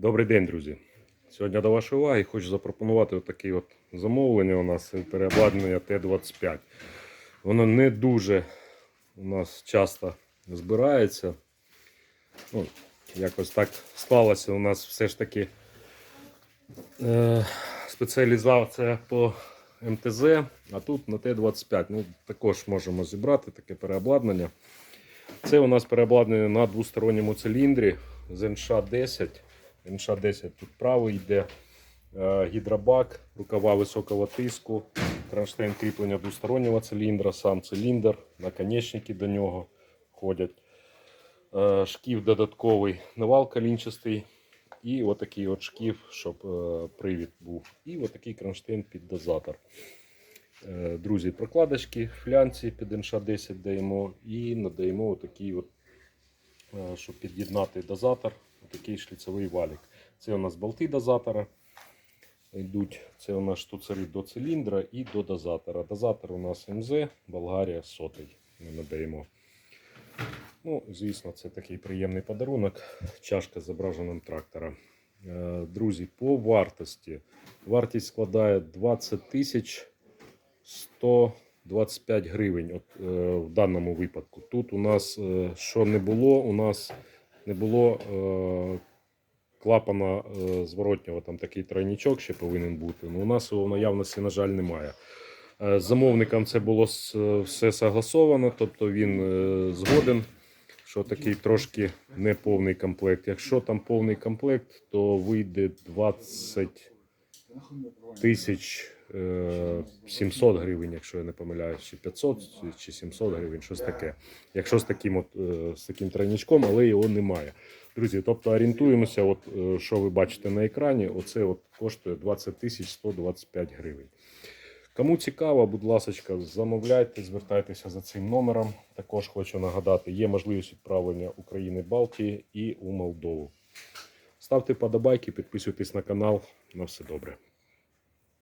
Добрий день, друзі. Сьогодні до вашої уваги хочу запропонувати отаке от замовлення у нас переобладнання Т-25. Воно не дуже у нас часто збирається. Ну, якось так склалося у нас все ж таки е, спеціалізація по МТЗ, а тут на Т-25. Ну, також можемо зібрати таке переобладнання. Це у нас переобладнання на двосторонньому циліндрі з НШ-10. НШ-10 тут правий йде е, гідробак, рукава високого тиску, кронштейн кріплення двостороннього циліндра, сам циліндр, наконечники до нього ходять. Е, Шків додатковий навал калінчастий. І отакий от шків, щоб е, привід був. І отакий кронштейн під дозатор. Друзі, прокладочки, флянці під НШ-10 даємо і надаємо отакий от, щоб під'єднати дозатор, отакий шліцевий валік. Це у нас болти дозатора йдуть. Це у нас штуцери до циліндра і до дозатора. Дозатор у нас МЗ, Болгарія сотий. Ми надаємо. Ну, звісно, це такий приємний подарунок. Чашка з зображенням трактора. Е, Друзі, по вартості. Вартість складає 20 тисяч 125 гривень от, е, в даному випадку. Тут у нас е, що не було, у нас не було е, клапана е, зворотнього, там такий тройничок ще повинен бути. Ну, у нас його в наявності, на жаль, немає. Е, З замовником це було все согласовано, тобто він е, згоден, що такий трошки неповний комплект. Якщо там повний комплект, то вийде 20 тисяч е, 700 гривень, якщо я не помиляюсь, чи 500 чи 700 гривень, щось таке. Якщо з таким, от, е, з таким тройничком, але його немає. Друзі, тобто орієнтуємося, от, е, що ви бачите на екрані, оце от коштує 20 тисяч 125 гривень. Кому цікаво, будь ласка, замовляйте, звертайтеся за цим номером. Також хочу нагадати, є можливість відправлення України Балтії і у Молдову. Ставте подобайки, підписуйтесь на канал. На все добре.